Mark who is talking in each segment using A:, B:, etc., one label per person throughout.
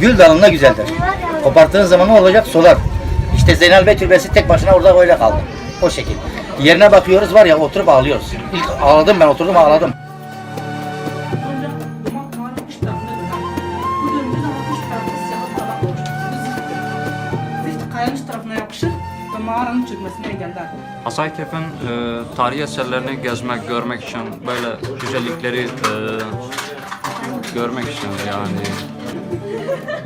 A: Gül dalında güzeldir. Koparttığın zaman ne olacak? Solar. İşte Zeynel Bey türbesi tek başına orada öyle kaldı. O şekil. Yerine bakıyoruz var ya oturup ağlıyoruz. İlk ağladım ben oturdum ağladım.
B: Mağaranın çökmesini engeller.
C: Hasankeyf'in e, tarihi eserlerini gezmek, görmek için böyle güzellikleri e, görmek için yani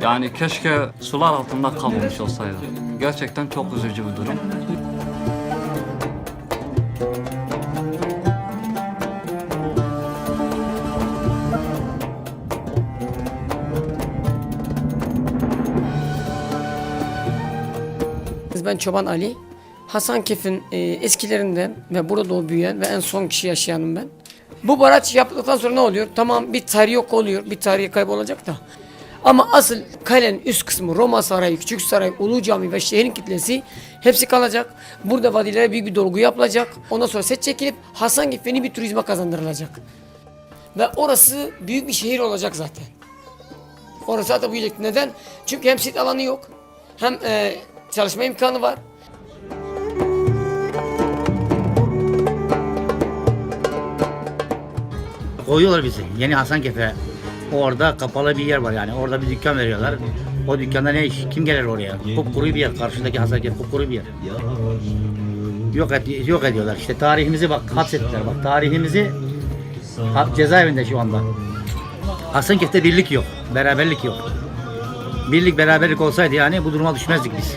C: yani keşke sular altında kalmamış olsaydı. Gerçekten çok üzücü bir durum.
D: Ben Çoban Ali. Hasankeyf'in e, eskilerinden ve burada doğup büyüyen ve en son kişi yaşayanım ben. Bu baraj yapıldıktan sonra ne oluyor? Tamam bir tarih yok oluyor. Bir tarihi kaybolacak da. Ama asıl kalenin üst kısmı Roma Sarayı, Küçük Saray, Ulu Cami ve şehrin kitlesi hepsi kalacak. Burada vadilere büyük bir dolgu yapılacak. Ondan sonra set çekilip Hasankeyf yeni bir turizme kazandırılacak. Ve orası büyük bir şehir olacak zaten. Orası zaten büyüyecek. Neden? Çünkü hem sit alanı yok, hem e, çalışma imkanı var.
A: Koyuyorlar bizi. Yeni Hasankeyf'e. Orada kapalı bir yer var yani. Orada bir dükkan veriyorlar. O dükkanda ne iş? Kim gelir oraya? Kupkuru bir yer. Karşıdaki Hasankeyf kupkuru bir yer. Yok, et, yok ediyorlar. İşte tarihimizi bak hapsettiler. Bak tarihimizi ha, cezaevinde şu anda. Hasankeyf'te birlik yok. Beraberlik yok. Birlik beraberlik olsaydı yani bu duruma düşmezdik biz.